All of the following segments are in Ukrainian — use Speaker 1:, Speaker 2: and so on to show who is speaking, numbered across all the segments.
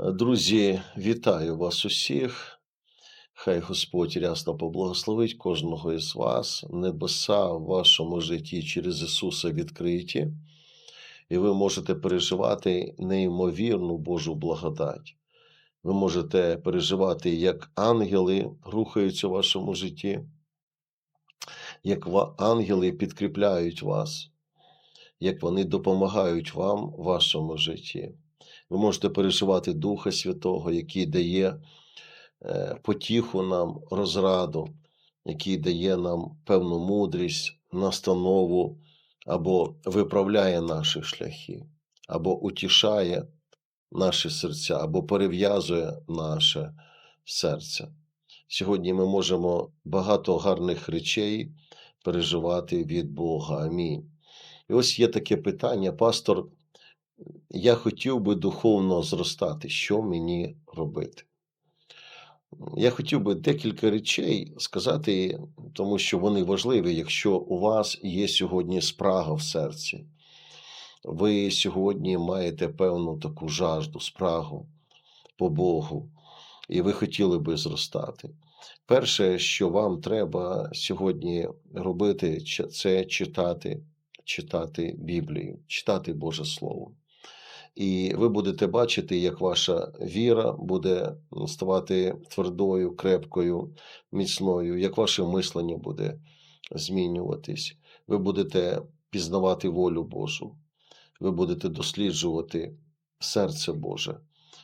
Speaker 1: Е, Друзі, вітаю вас усіх. Хай Господь рясно поблагословить кожного із вас. Небеса в вашому житті через Ісуса відкриті, і ви можете переживати неймовірну Божу благодать. Ви можете переживати, як ангели рухаються в вашому житті, як ангели підкріпляють вас, як вони допомагають вам в вашому житті. Ви можете переживати Духа Святого, який дає е, потіху нам, розраду, який дає нам певну мудрість, настанову або виправляє наші шляхи, або утішає наші серця, або перев'язує наше серце. Сьогодні ми можемо багато гарних речей переживати від Бога. Амінь. І ось є таке питання, пастор. Я хотів би духовно зростати. Що мені робити? Я хотів би декілька речей сказати, тому що вони важливі, якщо у вас є сьогодні спрага в серці. Ви сьогодні маєте певну таку жажду, спрагу по Богу, і ви хотіли би зростати. Перше, що вам треба сьогодні робити, це читати, читати Біблію, читати Боже Слово. І ви будете бачити, як ваша віра буде ставати твердою, крепкою, міцною, як ваше мислення буде змінюватись. Ви будете пізнавати волю Божу, ви будете досліджувати серце Боже,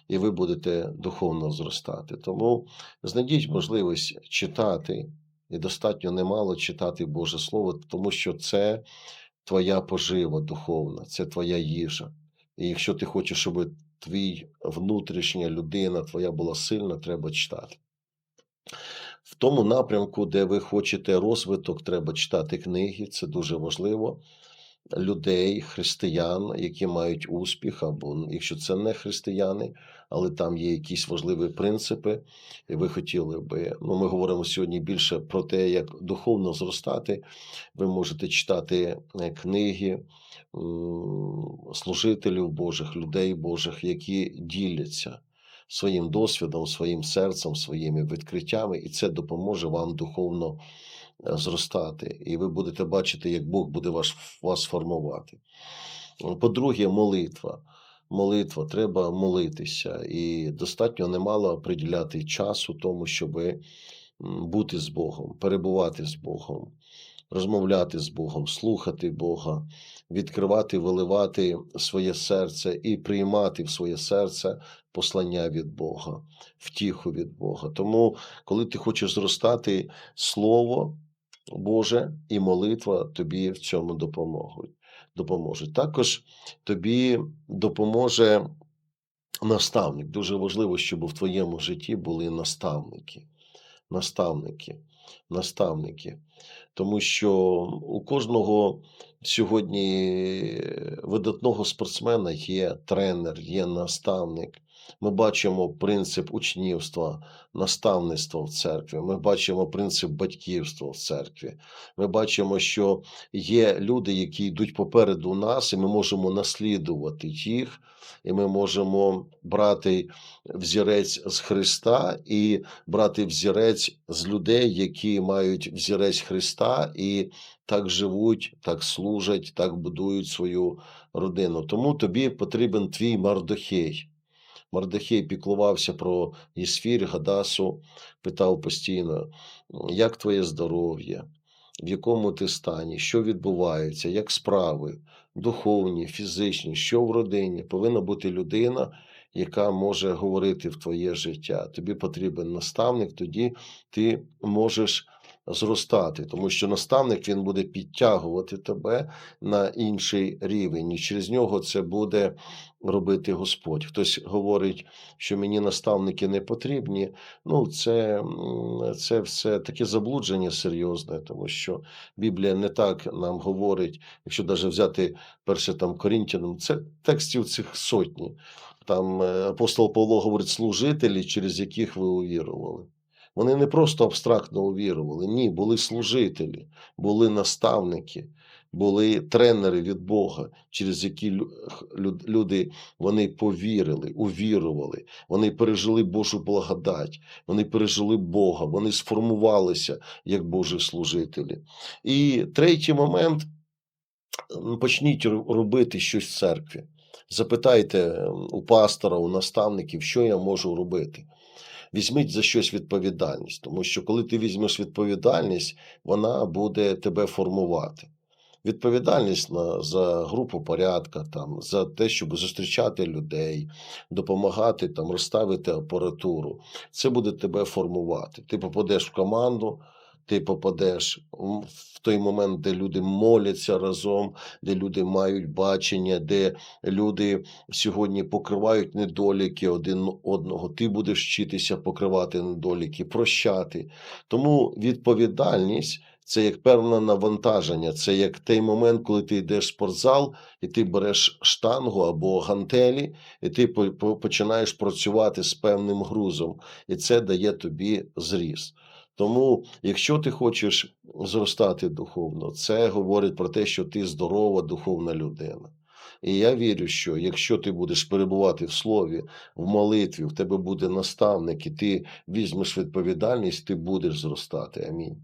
Speaker 1: і ви будете духовно зростати. Тому знайдіть можливість читати, і достатньо немало читати Боже Слово, тому що це твоя пожива духовна, це твоя їжа. І якщо ти хочеш, щоб твій внутрішня людина твоя була сильна, треба читати. В тому напрямку, де ви хочете розвиток, треба читати книги, це дуже важливо. Людей, християн, які мають успіх, або якщо це не християни, але там є якісь важливі принципи, і ви хотіли би. Ну, ми говоримо сьогодні більше про те, як духовно зростати. Ви можете читати е, книги служителів Божих, людей Божих, які діляться своїм досвідом, своїм серцем, своїми відкриттями, і це допоможе вам духовно зростати. І ви будете бачити, як Бог буде вас, вас формувати. По-друге, молитва. Молитва, треба молитися, і достатньо немало приділяти часу тому, щоб бути з Богом, перебувати з Богом, розмовляти з Богом, слухати Бога, відкривати, виливати своє серце і приймати в своє серце послання від Бога, втіху від Бога. Тому, коли ти хочеш зростати, Слово Боже і молитва тобі в цьому допоможуть. Також тобі допоможе наставник. Дуже важливо, щоб в твоєму житті були наставники. Наставники, наставники. Тому що у кожного сьогодні видатного спортсмена є тренер, є наставник. Ми бачимо принцип учнівства, наставництва в церкві. Ми бачимо принцип батьківства в церкві. Ми бачимо, що є люди, які йдуть попереду нас, і ми можемо наслідувати їх, і ми можемо брати взірець з Христа і брати взірець з людей, які мають взірець Христа і так живуть, так служать, так будують свою родину. Тому тобі потрібен твій Мардохей. Мардохей піклувався про Єсфір, Гадасу, питав постійно, як твоє здоров'я, в якому ти стані, що відбувається, як справи, духовні, фізичні, що в родині. Повинна бути людина, яка може говорити в твоє життя. Тобі потрібен наставник, тоді ти можеш зростати, тому що наставник він буде підтягувати тебе на інший рівень, і через нього це буде робити Господь. Хтось говорить, що мені наставники не потрібні. Ну, це, це все таке заблудження серйозне, тому що Біблія не так нам говорить, якщо навіть взяти перше там Корінтянам, це текстів цих сотні. Там е, апостол Павло говорить служителі, через яких ви увірували. Вони не просто абстрактно увірували, ні, були служителі, були наставники, були тренери від Бога, через які люди вони повірили, увірували, вони пережили Божу благодать, вони пережили Бога, вони сформувалися як Божі служителі. І третій момент почніть робити щось в церкві. Запитайте у пастора, у наставників, що я можу робити. Візьміть за щось відповідальність, тому що коли ти візьмеш відповідальність, вона буде тебе формувати. Відповідальність на, за групу порядка, там, за те, щоб зустрічати людей, допомагати там, розставити апаратуру. Це буде тебе формувати. Ти попадеш в команду, ти попадеш в той момент, де люди моляться разом, де люди мають бачення, де люди сьогодні покривають недоліки один одного. Ти будеш вчитися покривати недоліки, прощати. Тому відповідальність це як певне навантаження, це як той момент, коли ти йдеш в спортзал і ти береш штангу або гантелі, і ти по- по- починаєш працювати з певним грузом, і це дає тобі зріст. Тому, якщо ти хочеш зростати духовно, це говорить про те, що ти здорова духовна людина. І я вірю, що якщо ти будеш перебувати в слові, в молитві, в тебе буде наставник, і ти візьмеш відповідальність, ти будеш зростати. Амінь.